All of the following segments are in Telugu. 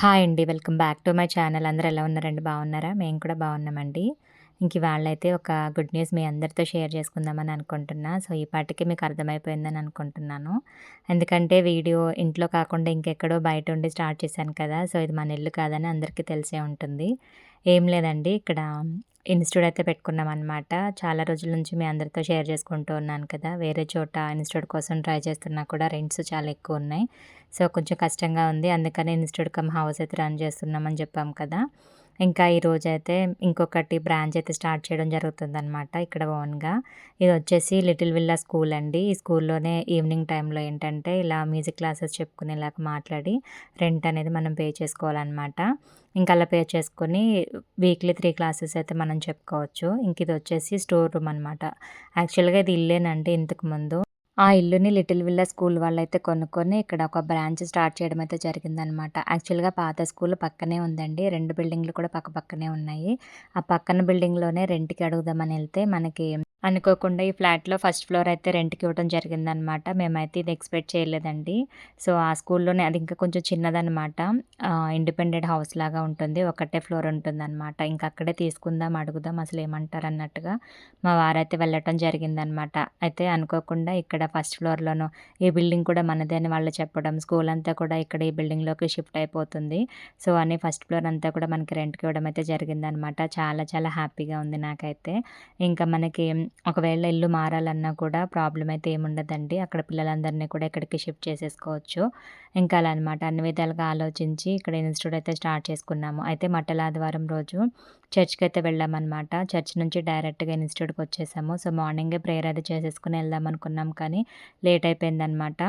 హాయ్ అండి. Welcome back to my channel. అందరూ ఎలా ఉన్నారండి? బాగున్నారా? మేము కూడా బాగున్నామండి. ఇంక వాళ్ళైతే ఒక గుడ్ న్యూస్ మీ అందరితో షేర్ చేసుకుందామని అనుకుంటున్నా. సో, ఈ పాటికి మీకు అర్థమైపోయిందని అనుకుంటున్నాను. ఎందుకంటే వీడియో ఇంట్లో కాకుండా ఇంకెక్కడో బయట ఉండి స్టార్ట్ చేశాను కదా! సో, ఇది మన ఇల్లు కాదని అందరికీ తెలిసే ఉంటుంది. ఏం లేదండి ఇక్కడ ఇన్‌స్టిట్యూట్ అయితే పెట్టుకున్నాం అనమాట చాలా రోజుల నుంచి మీ అందరితో షేర్ చేసుకుంటూ ఉన్నాను కదా! వేరే చోట ఇన్‌స్టిట్యూట్ కోసం ట్రై చేస్తున్నా కూడా రెంట్స్ చాలా ఎక్కువ ఉన్నాయి సో, కొంచెం కష్టంగా ఉంది. అందుకని ఇన్‌స్టిట్యూట్ కమ్ హౌస్ అయితే రన్ చేస్తున్నామని చెప్పాం కదా! ఇంకా ఈరోజైతే ఇంకొకటి బ్రాంచ్ అయితే స్టార్ట్ చేయడం జరుగుతుందనమాట ఇక్కడ ఓన్‌గా. ఇది వచ్చేసి లిటిల్ విల్లా స్కూల్ అండి. ఈ స్కూల్‌లోనే ఈవినింగ్ టైంలో ఏంటంటే ఇలా మ్యూజిక్ క్లాసెస్ చెప్పుకునేలాగా మాట్లాడి రెంట్ అనేది మనం పే చేసుకోవాలన్నమాట ఇంకా అలా పే చేసుకొని వీక్లీ త్రీ క్లాసెస్ అయితే మనం చెప్పుకోవచ్చు. ఇంక ఇది వచ్చేసి స్టోర్ రూమ్ అనమాట. యాక్చువల్‌గా ఇది ఇల్లేనండి ఇంతకుముందు. ఆ ఇల్లుని లిటిల్ విల్లా స్కూల్ వాళ్ళైతే కొనుక్కొని ఇక్కడ ఒక బ్రాంచ్ స్టార్ట్ చేయడం అయితే జరిగిందనమాట. యాక్చువల్‌గా పాత స్కూల్ పక్కనే ఉందండి. రెండు బిల్డింగ్‌లు కూడా పక్క పక్కనే ఉన్నాయి. ఆ పక్కన బిల్డింగ్‌లోనే రెంట్‌కి అడుగుదామని వెళ్తే మనకి అనుకోకుండా ఈ ఫ్లాట్‌లో ఫస్ట్ ఫ్లోర్ అయితే రెంట్‌కి ఇవ్వడం జరిగిందనమాట. మేమైతే ఇది ఎక్స్‌పెక్ట్ చేయలేదండి. సో, ఆ స్కూల్‌లోనే అది ఇంకా కొంచెం చిన్నదనమాట. ఇండిపెండెంట్ హౌస్ లాగా ఉంటుంది. ఒకటే ఫ్లోర్ ఉంటుందన్నమాట ఇంకా అక్కడే తీసుకుందాం, అడుగుదాం అసలు ఏమంటారు అన్నట్టుగా మా వారైతే వెళ్ళటం జరిగిందనమాట. అయితే అనుకోకుండా ఇక్కడ ఫస్ట్ ఫ్లోర్‌లోనూ ఈ బిల్డింగ్ కూడా మనదే అని వాళ్ళు చెప్పడం, స్కూల్ అంతా కూడా ఇక్కడ ఈ బిల్డింగ్‌లోకి షిఫ్ట్ అయిపోతుంది. సో, అని ఫస్ట్ ఫ్లోర్ అంతా కూడా మనకి రెంట్‌కి ఇవ్వడం అయితే జరిగిందనమాట. చాలా చాలా హ్యాపీగా ఉంది నాకైతే. ఇంకా మనకి ఒకవేళ ఇల్లు మారాలన్నా కూడా ప్రాబ్లం అయితే ఏముండదండి. అక్కడ పిల్లలందరినీ కూడా ఇక్కడికి షిఫ్ట్ చేసేసుకోవచ్చు. ఇంకా అలా అనమాట. అన్ని విధాలుగా ఆలోచించి ఇక్కడ ఇన్‌స్టిట్యూట్ అయితే స్టార్ట్ చేసుకున్నాము. అయితే మట్టలాదివారం రోజు చర్చ్కి అయితే వెళ్ళామన్నమాట చర్చ్ నుంచి డైరెక్ట్‌గా ఇన్‌స్టిట్యూట్‌కి వచ్చేసాము. సో, మార్నింగే ప్రేయర్ అది చేసేసుకుని వెళ్దాం అనుకున్నాం కానీ లేట్ అయిపోయిందనమాట.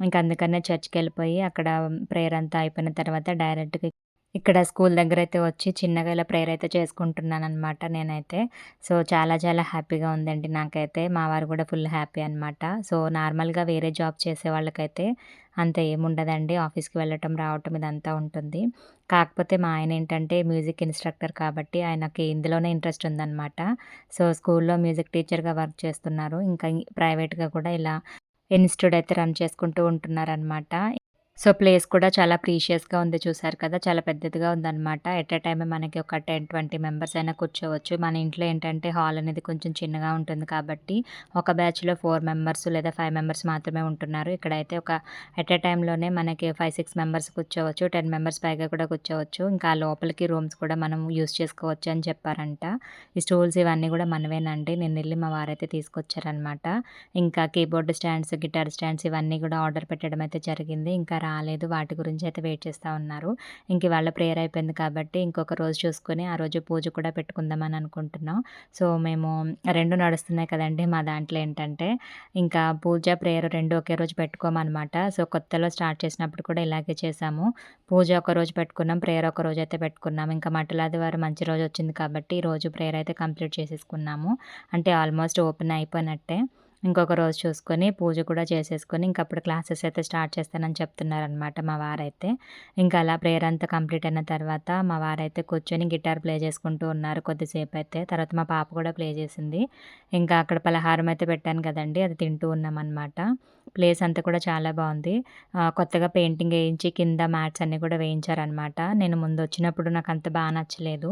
ఇంకా అందుకనే చర్చ్‌కెళ్ళిపోయి అక్కడ ప్రేయర్ అంతా అయిపోయిన తర్వాత డైరెక్ట్‌గా ఇక్కడ స్కూల్ దగ్గర అయితే వచ్చి చిన్నగా ఇలా ప్రేయర్ అయితే చేసుకుంటున్నాను అనమాట నేనైతే. సో, చాలా చాలా హ్యాపీగా ఉందండి నాకైతే. మా వారు కూడా ఫుల్ హ్యాపీ అనమాట. సో, నార్మల్‌గా వేరే జాబ్ చేసే వాళ్ళకైతే అంత ఏముండదండి. ఆఫీస్‌కి వెళ్ళటం, రావటం ఇదంతా ఉంటుంది. కాకపోతే మా ఆయన ఏంటంటే మ్యూజిక్ ఇన్‌స్ట్రక్టర్ కాబట్టి ఆయనకి ఇందులోనే ఇంట్రెస్ట్ ఉందన్నమాట సో, స్కూల్‌లో మ్యూజిక్ టీచర్‌గా వర్క్ చేస్తున్నారు. ఇంకా ప్రైవేట్‌గా కూడా ఇలా ఇన్‌స్టిట్యూట్ అయితే రన్ చేసుకుంటూ ఉంటున్నారనమాట. సో, ప్లేస్ కూడా చాలా ప్రీషియస్‌గా ఉంది చూసారు కదా! చాలా పెద్దదిగా ఉందన్నమాట ఎట్ ఎ టైమ్ మనకి ఒక 10, 20 మెంబర్స్ అయినా కూర్చోవచ్చు. మన ఇంట్లో ఏంటంటే హాల్ అనేది కొంచెం చిన్నగా ఉంటుంది కాబట్టి ఒక బ్యాచ్‌లో ఫోర్ మెంబర్స్ లేదా ఫైవ్ మెంబర్స్ మాత్రమే ఉంటున్నారు. ఇక్కడైతే ఒక ఎట్ ఎ టైంలోనే మనకి 5, 6 మెంబర్స్ కూర్చోవచ్చు. 10 మెంబర్స్ పైగా కూడా కూర్చోవచ్చు. ఇంకా లోపలికి రూమ్స్ కూడా మనం యూజ్ చేసుకోవచ్చు అని చెప్పారంట. ఈ స్టూల్స్ ఇవన్నీ కూడా మనవేనండి. నిన్నెళ్ళి మా వారైతే తీసుకొచ్చారనమాట. ఇంకా కీబోర్డ్ స్టాండ్స్, గిటార్ స్టాండ్స్ ఇవన్నీ కూడా ఆర్డర్ పెట్టడం అయితే జరిగింది. ఇంకా రాలేదు. వాటి గురించి అయితే వెయిట్ చేస్తా ఉన్నారు. ఇంక ఇవాళ ప్రేయర్ అయిపోయింది కాబట్టి ఇంకొక రోజు చూసుకొని ఆ రోజు పూజ కూడా పెట్టుకుందామని అనుకుంటున్నాం. సో, మేము రెండు నడుస్తున్నాయి కదండీ! మా దాంట్లో ఏంటంటే ఇంకా పూజ, ప్రేయర్ రెండు ఒకే రోజు పెట్టుకోమనమాట. సో, కొత్తలో స్టార్ట్ చేసినప్పుడు కూడా ఇలాగే చేసాము పూజ ఒక రోజు పెట్టుకున్నాం. ప్రేయర్ ఒక రోజు అయితే పెట్టుకున్నాం. ఇంకా మట్టలాదివారం మంచి రోజు వచ్చింది కాబట్టి రోజు ప్రేయర్ అయితే కంప్లీట్ చేసేసుకున్నాము. అంటే ఆల్మోస్ట్ ఓపెన్ అయిపోయినట్టే. ఇంకొక రోజు చూసుకొని పూజ కూడా చేసేసుకొని ఇంక అప్పుడు క్లాసెస్ అయితే స్టార్ట్ చేస్తానని చెప్తున్నారనమాట మా వారైతే. ఇంకా అలా ప్రేయర్ అంతా కంప్లీట్ అయిన తర్వాత మా వారైతే కూర్చొని గిటార్ ప్లే చేసుకుంటూ ఉన్నారు కొద్దిసేపు అయితే తర్వాత మా పాప కూడా ప్లే చేసింది. ఇంకా అక్కడ పలహారం అయితే పెట్టాను కదండి అది తింటూ ఉన్నామన్నమాట ప్లేస్ అంతా కూడా చాలా బాగుంది కొత్తగా పెయింటింగ్ వేయించి కింద మ్యాట్స్ అన్నీ కూడా వేయించారనమాట. నేను ముందు వచ్చినప్పుడు నాకు అంత బాగా నచ్చలేదు.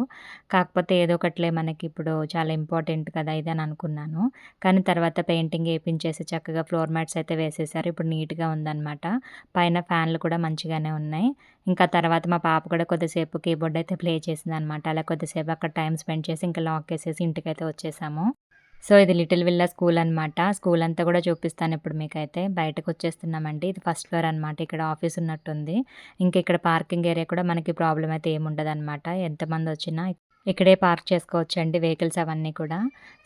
కాకపోతే ఏదో ఒకట్లే మనకి ఇప్పుడు చాలా ఇంపార్టెంట్ కదా! ఇది అని అనుకున్నాను. కానీ తర్వాత పెయింటింగ్ ఏపించేసి చక్కగా ఫ్లోర్ మ్యాట్స్ అయితే వేసేసారు. ఇప్పుడు నీట్‌గా ఉందన్నమాట పైన ఫ్యాన్లు కూడా మంచిగానే ఉన్నాయి. ఇంకా తర్వాత మా పాప కూడా కొద్దిసేపు కీబోర్డ్ అయితే ప్లే చేసింది అనమాట అలా కొద్దిసేపు అక్కడ టైం స్పెండ్ చేసి ఇంకా లాక్ వేసేసి ఇంటికి ఇంటికైతే వచ్చేసాము. సో, ఇది లిటిల్ విల్లా స్కూల్ అనమాట. స్కూల్ అంతా కూడా చూపిస్తాను ఇప్పుడు మీకైతే. బయటకు వచ్చేస్తున్నామండి ఇది ఫస్ట్ ఫ్లోర్ అనమాట. ఇక్కడ ఆఫీస్ ఉన్నట్టుంది. ఇంకా ఇక్కడ పార్కింగ్ ఏరియా కూడా మనకి ప్రాబ్లమ్ అయితే ఏముండదనమాట. ఎంతమందొచ్చినా ఇక్కడే పార్క్ చేసుకోవచ్చండి వెహికల్స్ అవన్నీ కూడా.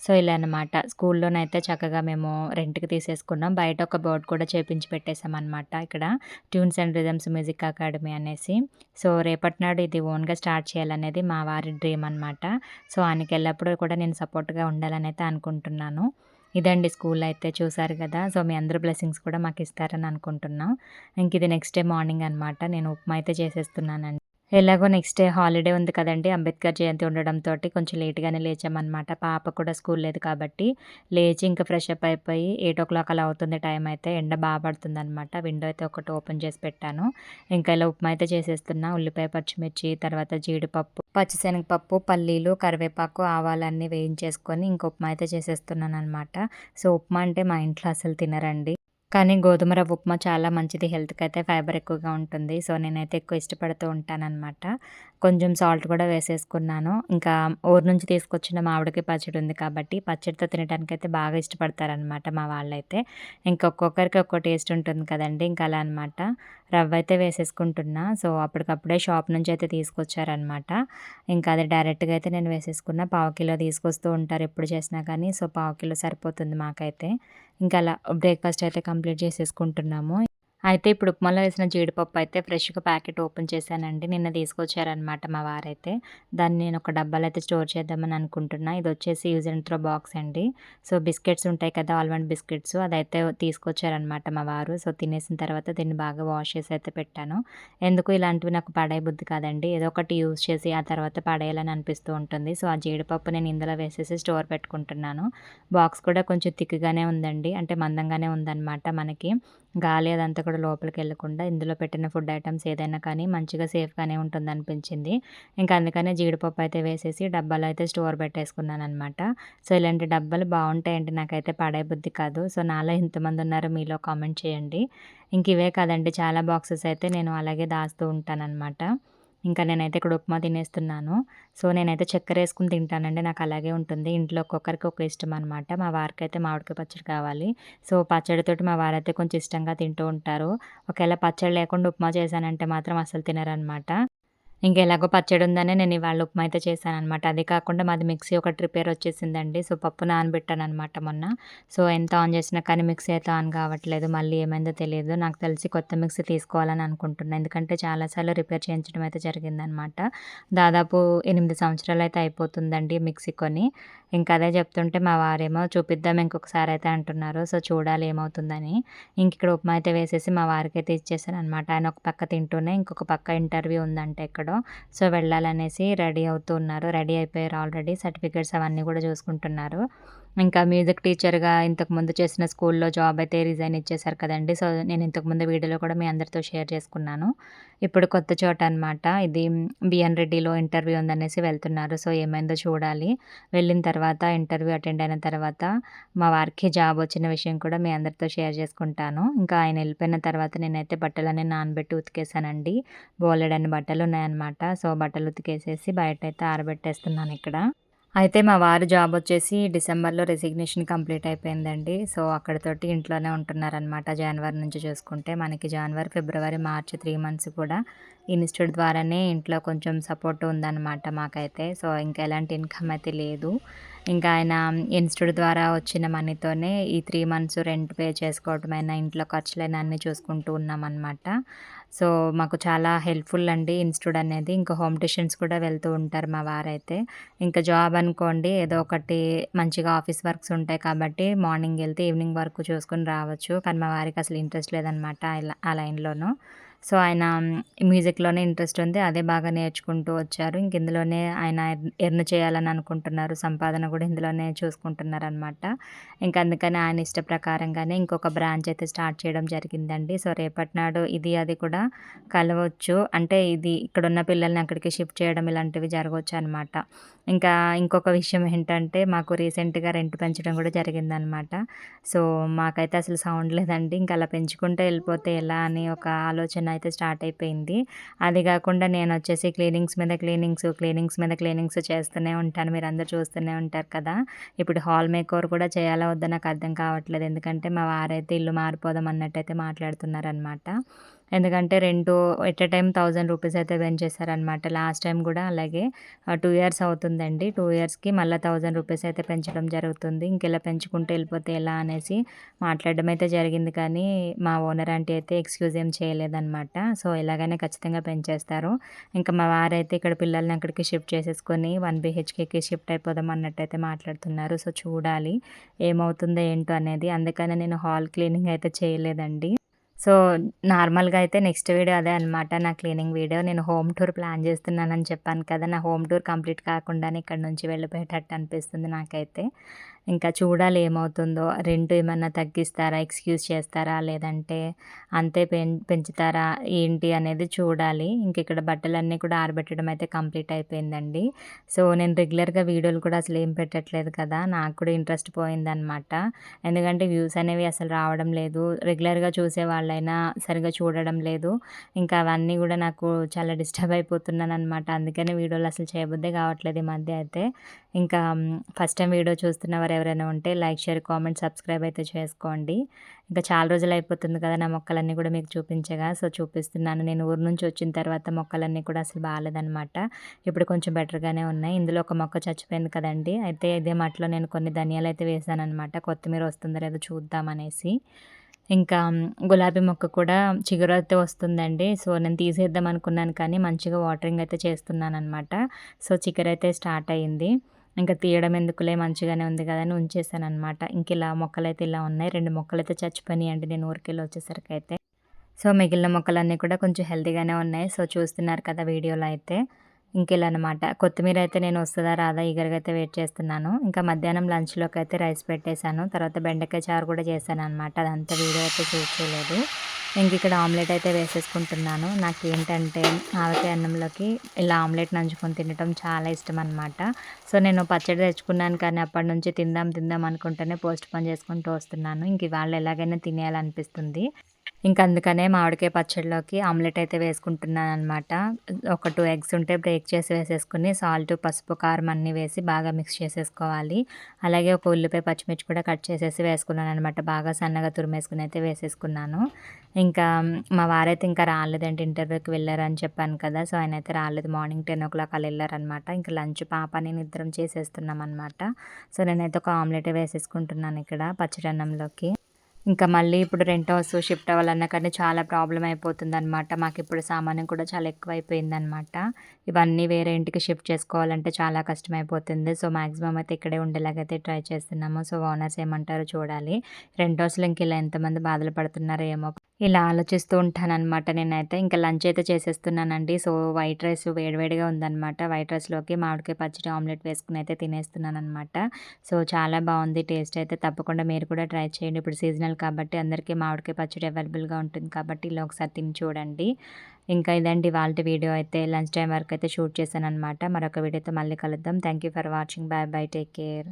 సో, ఇలా అనమాట. స్కూల్‌లోనైతే చక్కగా మేము రెంట్‌కి తీసేసుకున్నాం. బయట ఒక బోర్డ్ కూడా చేపించి పెట్టేసామనమాట ఇక్కడ. Tunes and rhythms music academy అనేసి. సో, రేపటి నాడు ఇది ఓన్‌గా స్టార్ట్ చేయాలనేది మా వారి డ్రీమ్ అనమాట. సో, ఆయనకెల్లప్పుడూ కూడా నేను సపోర్ట్‌గా ఉండాలని అయితే అనుకుంటున్నాను. ఇదండి స్కూల్ అయితే చూసారు కదా! సో, మీ అందరూ బ్లెస్సింగ్స్ కూడా మాకు ఇస్తారని అనుకుంటున్నాం. ఇంక ఇది నెక్స్ట్ డే మార్నింగ్ అనమాట. నేను ఉప్మా అయితే చేసేస్తున్నానండి. ఎలాగో నెక్స్ట్ డే హాలిడే ఉంది కదండీ! అంబేద్కర్ జయంతి ఉండడంతో కొంచెం లేట్‌గానే లేచామనమాట. పాప కూడా స్కూల్ లేదు కాబట్టి, లేచి ఇంకా ఫ్రెష్ అప్ అయిపోయి 8:00 అలా అవుతుంది టైం అయితే. ఎండ బాగా పడుతుంది అనమాట విండో అయితే ఒకటి ఓపెన్ చేసి పెట్టాను. ఇంకా ఇలా ఉప్మా అయితే చేసేస్తున్నా. ఉల్లిపాయ, పచ్చిమిర్చి, తర్వాత జీడిపప్పు, పచ్చిశనగపప్పు, పల్లీలు, కరివేపాకు, ఆవాలన్నీ వేయించేసుకొని ఇంకా ఉప్మా అయితే చేసేస్తున్నాను అనమాట సో, ఉప్మా అంటే మా ఇంట్లో అసలు తినరండి. కానీ గోధుమ రవ్వ ఉప్మా చాలా మంచిది హెల్త్‌కి అయితే ఫైబర్ ఎక్కువగా ఉంటుంది. సో, నేనైతే ఎక్కువ ఇష్టపడుతూ ఉంటానన్నమాట కొంచెం సాల్ట్ కూడా వేసేసుకున్నాను. ఇంకా ఊరు నుంచి తీసుకొచ్చిన మామిడికాయ పచ్చడి ఉంది కాబట్టి, పచ్చడితో తినడానికైతే బాగా ఇష్టపడతారనమాట మా వాళ్ళైతే. ఇంక ఒక్కొక్కరికి ఒక్కో టేస్ట్ ఉంటుంది కదండి ఇంకా అలా అనమాట. రవ్వ అయితే వేసేసుకుంటున్నా. సో, అప్పటికప్పుడే షాప్ నుంచి అయితే తీసుకొచ్చారనమాట. ఇంకా అది డైరెక్ట్‌గా అయితే నేను వేసేసుకున్న. పావు కిలో తీసుకొస్తూ ఉంటారు ఎప్పుడు చేసినా కానీ. సో, పావు కిలో సరిపోతుంది మాకైతే. ఇంకా అలా బ్రేక్‌ఫాస్ట్ అయితే కంప్లీట్ చేసేసుకుంటున్నాము. అయితే ఇప్పుడు ఉప్మాలో వేసిన జీడిపప్పు అయితే ఫ్రెష్‌గా ప్యాకెట్ ఓపెన్ చేశానండి. నిన్న తీసుకొచ్చారనమాట మా వారైతే. దాన్ని నేను ఒక డబ్బాలో అయితే స్టోర్ చేద్దామని అనుకుంటున్నా. ఇది వచ్చేసి యూజ్ అండ్ త్రో బాక్స్ అండి. సో, బిస్కెట్స్ ఉంటాయి కదా! ఆల్మండ్ బిస్కెట్స్ అదైతే తీసుకొచ్చారనమాట మా వారు. సో, తినేసిన తర్వాత దీన్ని బాగా వాష్ చేసి అయితే పెట్టాను. ఎందుకు ఇలాంటివి నాకు పడేయబుద్ధి కాదండి. ఏదో ఒకటి యూజ్ చేసి ఆ తర్వాత పడేయాలని అనిపిస్తూ ఉంటుంది. సో, ఆ జీడిపప్పు నేను ఇందులో వేసేసి స్టోర్ పెట్టుకుంటున్నాను. బాక్స్ కూడా కొంచెం థిక్‌గానే ఉందండి. అంటే మందంగానే ఉందన్నమాట మనకి. గాలి అదంతా కూడా లోపలికి వెళ్ళకుండా ఇందులో పెట్టిన ఫుడ్ ఐటమ్స్ ఏదైనా కానీ మంచిగా సేఫ్‌గానే ఉంటుందనిపించింది. ఇంకా అందుకనే జీడిపప్పు అయితే వేసేసి డబ్బాలు అయితే స్టోర్ పెట్టేసుకున్నాననమాట. సో, ఇలాంటి డబ్బాలు బాగుంటాయండి నాకైతే పడే బుద్ధి కాదు. సో, నాలో ఎంతమంది ఉన్నారో మీలో కామెంట్ చేయండి. ఇంక ఇవే కాదండి చాలా బాక్సెస్ అయితే నేను అలాగే దాస్తూ ఉంటానన్నమాట ఇంకా నేనైతే ఇక్కడ ఉప్మా తినేస్తున్నాను. సో, నేనైతే చక్కెర వేసుకుని తింటానండి. నాకు అలాగే ఉంటుంది. ఇంట్లో ఒక్కొక్కరికి ఒక ఇష్టం అనమాట. మా వారికి అయితే మామిడికాయ పచ్చడి కావాలి. సో, పచ్చడితోటి మా వారైతే కొంచెం ఇష్టంగా తింటూ ఉంటారు. ఒకవేళ పచ్చడి లేకుండా ఉప్మా చేశానంటే మాత్రం అసలు తినరనమాట. ఇంకా ఎలాగో పచ్చడి ఉందనే నేను ఇవాళ ఉప్మా అయితే చేశాననమాట. అది కాకుండా మాది మిక్సీ ఒకటి రిపేర్ వచ్చేసిందండి. సో, పప్పు నానబెట్టాననమాట మొన్న. సో, ఎంత ఆన్ చేసినా కానీ మిక్సీ అయితే ఆన్ కావట్లేదు. మళ్ళీ ఏమైందో తెలియదు నాకు తెలిసి కొత్త మిక్సీ తీసుకోవాలని అనుకుంటున్నాను ఎందుకంటే చాలా సార్లు రిపేర్ చేయించడం అయితే జరిగిందనమాట. దాదాపు ఎనిమిది సంవత్సరాలు అయితే అయిపోతుందండి మిక్సీ కొని. ఇంక అదే చెప్తుంటే మా వారేమో చూపిద్దాం ఇంకొకసారి అయితే అంటున్నారు. సో, చూడాలి ఏమవుతుందని. ఇంక ఇక్కడ ఉప్మా అయితే వేసేసి మా వారికైతే ఇచ్చేసాననమాట. ఆయన ఒక పక్క తింటూనే ఇంకొక పక్క ఇంటర్వ్యూ ఉందంటే ఇక్కడ ఎక్కడో. సో, వెళ్ళాలనేసి రెడీ అవుతూ ఉన్నారు. రెడీ అయిపోయారు ఆల్రెడీ. సర్టిఫికేట్స్ అవన్నీ కూడా చూసుకుంటున్నారు. ఇంకా మ్యూజిక్ టీచర్‌గా ఇంతకుముందు చేసిన స్కూల్‌లో జాబ్ అయితే రిజైన్ ఇచ్చేశారు కదండీ! సో, నేను ఇంతకుముందు వీడియోలో కూడా మీ అందరితో షేర్ చేసుకున్నాను. ఇప్పుడు కొత్త చోట అనమాట. ఇది బిఎన్ రెడ్డిలో ఇంటర్వ్యూ ఉందనేసి వెళ్తున్నారు. సో, ఏమైందో చూడాలి. వెళ్ళిన తర్వాత ఇంటర్వ్యూ అటెండ్ అయిన తర్వాత మా వారికి జాబ్ వచ్చిన విషయం కూడా మీ అందరితో షేర్ చేసుకుంటాను. ఇంకా ఆయన వెళ్ళిపోయిన తర్వాత నేనైతే బట్టలన్నీ నానబెట్టి ఉతికేసానండి. బోలెడన్ని బట్టలు ఉన్నాయన్నమాట. సో, బట్టలు ఉతికేసేసి బయట అయితే ఆరబెట్టేస్తున్నాను ఇక్కడ. అయితే మా వారు జాబ్ వచ్చేసి డిసెంబర్‌లో రెసిగ్నేషన్ కంప్లీట్ అయిపోయిందండి. సో, అక్కడతోటి ఇంట్లోనే ఉంటున్నారనమాట జనవరి నుంచి చూసుకుంటే. మనకి జనవరి, ఫిబ్రవరి, మార్చ్ త్రీ మంత్స్ కూడా ఇన్‌స్టిట్యూట్ ద్వారానే ఇంట్లో కొంచెం సపోర్ట్ ఉందన్నమాట మాకైతే. సో, ఇంకా ఎలాంటి ఇన్‌కమ్ అయితే లేదు. ఇంకా ఆయన ఇన్‌స్టిట్యూట్ ద్వారా వచ్చిన మనీతోనే ఈ త్రీ మంత్స్ రెంట్ పే చేసుకోవటమైనా, ఇంట్లో ఖర్చులైనా అన్నీ చూసుకుంటూ ఉన్నామన్నమాట సో, మాకు చాలా హెల్ప్‌ఫుల్ అండి ఇన్‌స్టిట్యూట్ అనేది. ఇంకా హోమ్ ట్యూషన్స్ కూడా వెళ్తూ ఉంటారు మా వారైతే. ఇంకా జాబ్ అనుకోండి ఏదో ఒకటి మంచిగా ఆఫీస్ వర్క్స్ ఉంటాయి కాబట్టి మార్నింగ్ వెళ్తే ఈవినింగ్ వరకు చూసుకొని రావచ్చు. కానీ మా వారికి అసలు ఇంట్రెస్ట్ లేదనమాట ఆ లైన్లోనూ సో, ఆయన మ్యూజిక్‌లోనే ఇంట్రెస్ట్ ఉంది. అదే బాగా నేర్చుకుంటూ వచ్చారు. ఇంక ఇందులోనే ఆయన ఎర్న్ ఎర్న్ చేయాలని అనుకుంటున్నారు. సంపాదన కూడా ఇందులోనే చూసుకుంటున్నారు అనమాట ఇంకా అందుకని ఆయన ఇష్ట ప్రకారంగానే ఇంకొక బ్రాంచ్ అయితే స్టార్ట్ చేయడం జరిగిందండి. సో, రేపటి నాడు ఇది అది కూడా కలవచ్చు. అంటే ఇది ఇక్కడున్న పిల్లల్ని అక్కడికి షిఫ్ట్ చేయడం ఇలాంటివి జరగవచ్చు అనమాట ఇంకా ఇంకొక విషయం ఏంటంటే మాకు రీసెంట్‌గా రెంట్ పెంచడం కూడా జరిగిందనమాట. సో, మాకైతే అసలు సౌండ్ లేదండి. ఇంక అలా పెంచుకుంటే వెళ్ళిపోతే ఎలా అని ఒక ఆలోచన అయితే స్టార్ట్ అయిపోయింది. అది కాకుండా నేను వచ్చేసి క్లీనింగ్స్ మీద క్లీనింగ్స్, క్లీనింగ్స్ మీద క్లీనింగ్స్ చేస్తూనే ఉంటాను. మీరందరూ చూస్తూనే ఉంటారు కదా! ఇప్పుడు హాల్ మేకోవర్ కూడా చేయాలా వద్దా నాకు అర్థం కావట్లేదు. ఎందుకంటే మా వారైతే ఇల్లు మారిపోదాం అన్నట్టయితే మాట్లాడుతున్నారనమాట. ఎందుకంటే రెండు at a time thousand rupees అయితే పెంచేశారనమాట. లాస్ట్ టైం కూడా అలాగే టూ ఇయర్స్ అవుతుందండి. టూ ఇయర్స్‌కి మళ్ళీ థౌజండ్ రూపీస్ అయితే పెంచడం జరుగుతుంది. ఇంకెలా పెంచుకుంటూ వెళ్ళిపోతే ఎలా అనేసి మాట్లాడడం అయితే జరిగింది కానీ, మా ఓనర్ ఆంటీ అయితే ఎక్స్‌క్యూజ్ ఏం చేయలేదనమాట. సో, ఎలాగైనా ఖచ్చితంగా పెంచేస్తారు. ఇంకా మా వారైతే ఇక్కడ పిల్లల్ని అక్కడికి షిఫ్ట్ చేసేసుకొని వన్ బీహెచ్‌కేకి షిఫ్ట్ అయిపోదాం అన్నట్టయితే మాట్లాడుతున్నారు. సో, చూడాలి ఏమవుతుందో ఏంటో అనేది. అందుకనే నేను హాల్ క్లీనింగ్ అయితే చేయలేదండి. సో, నార్మల్‌గా అయితే నెక్స్ట్ వీడియో అదే అనమాట. నా క్లీనింగ్ వీడియో. నేను హోమ్ టూర్ ప్లాన్ చేస్తున్నానని చెప్పాను కదా! నా హోమ్ టూర్ కంప్లీట్ కాకుండానే ఇక్కడి నుంచి వెళ్ళిపోయేటట్టు అనిపిస్తుంది నాకైతే. ఇంకా చూడాలి ఏమవుతుందో. రెంట్ ఏమన్నా తగ్గిస్తారా? ఎక్స్‌క్యూజ్ చేస్తారా? లేదంటే అంతే పెంచుతారా? ఏంటి అనేది చూడాలి. ఇంక ఇక్కడ బట్టలన్నీ కూడా ఆరబెట్టడం అయితే కంప్లీట్ అయిపోయిందండి. సో, నేను రెగ్యులర్‌గా వీడియోలు కూడా అసలు ఏం పెట్టట్లేదు కదా! నాకు కూడా ఇంట్రెస్ట్ పోయిందనమాట. ఎందుకంటే వ్యూస్ అనేవి అసలు రావడం లేదు. రెగ్యులర్‌గా వాళ్ళైనా సరిగ్గా చూడడం లేదు. ఇంకా అవన్నీ కూడా నాకు చాలా డిస్టర్బ్ అయిపోతున్నాను అనమాట అందుకనే వీడియోలు అసలు చేయబుద్దే కావట్లేదు ఈ మధ్య అయితే. ఇంకా ఫస్ట్ టైం వీడియో చూస్తున్న వారు ఎవరైనా ఉంటే లైక్, షేర్, కామెంట్, సబ్స్క్రైబ్ అయితే చేసుకోండి. ఇంకా చాలా రోజులు అయిపోతుంది కదా! నా మొక్కలన్నీ కూడా మీకు చూపించగా. సో, చూపిస్తున్నాను. నేను ఊరు నుంచి వచ్చిన తర్వాత మొక్కలన్నీ కూడా అసలు బాగాలేదనమాట ఇప్పుడు కొంచెం బెటర్‌గానే ఉన్నాయి. ఇందులో ఒక మొక్క చచ్చిపోయింది కదండి అయితే ఇదే మట్లో నేను కొన్ని ధనియాలు అయితే వేసాను అనమాట కొత్తిమీర వస్తుందో లేదో చూద్దామనేసి. ఇంకా గులాబీ మొక్క కూడా చిగురైతే వస్తుందండి. సో, నేను తీసేద్దాం అనుకున్నాను కానీ మంచిగా వాటరింగ్ అయితే చేస్తున్నాను అనమాట సో, చిగురైతే స్టార్ట్ అయింది. ఇంకా తీయడం ఎందుకులే మంచిగానే ఉంది కదా! అని ఉంచేసాననమాట. ఇంక ఇలా మొక్కలైతే ఇలా ఉన్నాయి. 2 మొక్కలైతే చచ్చిపోయినాయండి నేను ఊరికెళ్ళి వచ్చేసరికి అయితే సో, మిగిలిన మొక్కలన్నీ కూడా కొంచెం హెల్తీగానే ఉన్నాయి. సో, చూస్తున్నారు కదా వీడియోలో అయితే. ఇంకెళ్ళనమాట కొత్తిమీర అయితే నేను వస్తుందా రాదా ఈగరగైతే వెయిట్ చేస్తున్నాను. ఇంకా మధ్యాహ్నం లంచ్‌లోకి అయితే రైస్ పెట్టేశాను. తర్వాత బెండకాయ చారు కూడా చేశాను అనమాట అదంతా వీడియో అయితే షూట్ చేయలేదు. ఇంక ఇక్కడ ఆమ్లెట్ అయితే వేసేసుకుంటున్నాను. నాకేంటంటే ఆవకాయ అన్నంలోకి ఇలా ఆమ్లెట్ నంచుకొని తినటం చాలా ఇష్టం అనమాట. సో, నేను పచ్చడి తెచ్చుకున్నాను కానీ అప్పటి నుంచి తిందాం తిందాం పోస్ట్ పని చేసుకుంటూ వస్తున్నాను. ఇంక ఇవాళ ఎలాగైనా తినేయాలనిపిస్తుంది. ఇంకా అందుకనే మామిడికాయ పచ్చడిలోకి ఆమ్లెట్ అయితే వేసుకుంటున్నాను అనమాట ఒక టూ ఎగ్స్ ఉంటే బ్రేక్ చేసి వేసేసుకుని సాల్ట్, పసుపు, కారం అన్నీ వేసి బాగా మిక్స్ చేసేసుకోవాలి. అలాగే ఒక ఉల్లిపాయ, పచ్చిమిర్చి కూడా కట్ చేసేసి వేసుకున్నాను అనమాట బాగా సన్నగా తురిమేసుకుని అయితే వేసేసుకున్నాను. ఇంకా మా వారైతే ఇంకా రాలేదండి. ఇంటర్వ్యూకి వెళ్ళారని చెప్పాను కదా! సో, ఆయన అయితే రాలేదు. మార్నింగ్ 10:00 అలా వెళ్ళారనమాట ఇంకా లంచ్ పాప, నేను ఇద్దరం చేసేస్తున్నామనమాట. సో, నేనైతే ఒక ఆమ్లెట్ వేసేసుకుంటున్నాను ఇక్కడ పచ్చడి అన్నంలోకి. ఇంకా మళ్ళీ ఇప్పుడు రెంట్ హౌస్ షిఫ్ట్ అవ్వాలన్నా కానీ చాలా ప్రాబ్లమ్ అయిపోతుందనమాట. మాకిప్పుడు సామాన్యం కూడా చాలా ఎక్కువైపోయిందనమాట. ఇవన్నీ వేరే ఇంటికి షిఫ్ట్ చేసుకోవాలంటే చాలా కష్టమైపోతుంది. సో, మాక్సిమం అయితే ఇక్కడే ఉండేలాగైతే ట్రై చేస్తున్నాము. సో, ఓనర్స్ ఏమంటారో చూడాలి. రెంట్ హౌస్‌లో ఇంక ఇలా ఎంతమంది బాధలు పడుతున్నారో ఏమో! ఇలా ఆలోచిస్తూ ఉంటానన్నమాట నేనైతే. ఇంకా లంచ్ అయితే చేసేస్తున్నానండి. సో, వైట్ రైస్ వేడివేడిగా ఉందన్నమాట వైట్ రైస్‌లోకి మామిడికాయ పచ్చడి, ఆమ్లెట్ వేసుకుని అయితే తినేస్తున్నాననమాట. సో, చాలా బాగుంది టేస్ట్ అయితే. తప్పకుండా మీరు కూడా ట్రై చేయండి. ఇప్పుడు సీజనల్ కాబట్టి అందరికీ మామిడికాయ పచ్చడి అవైలబుల్‌గా ఉంటుంది కాబట్టి ఇలా ఒకసారి తిని చూడండి. ఇంకా ఇదండి వాళ్ళ వీడియో అయితే. లంచ్ టైం వరకు అయితే షూట్ చేశాననమాట. మరొక వీడియోతో మళ్ళీ కలుద్దాం. Thank you for watching. Bye bye. Take care.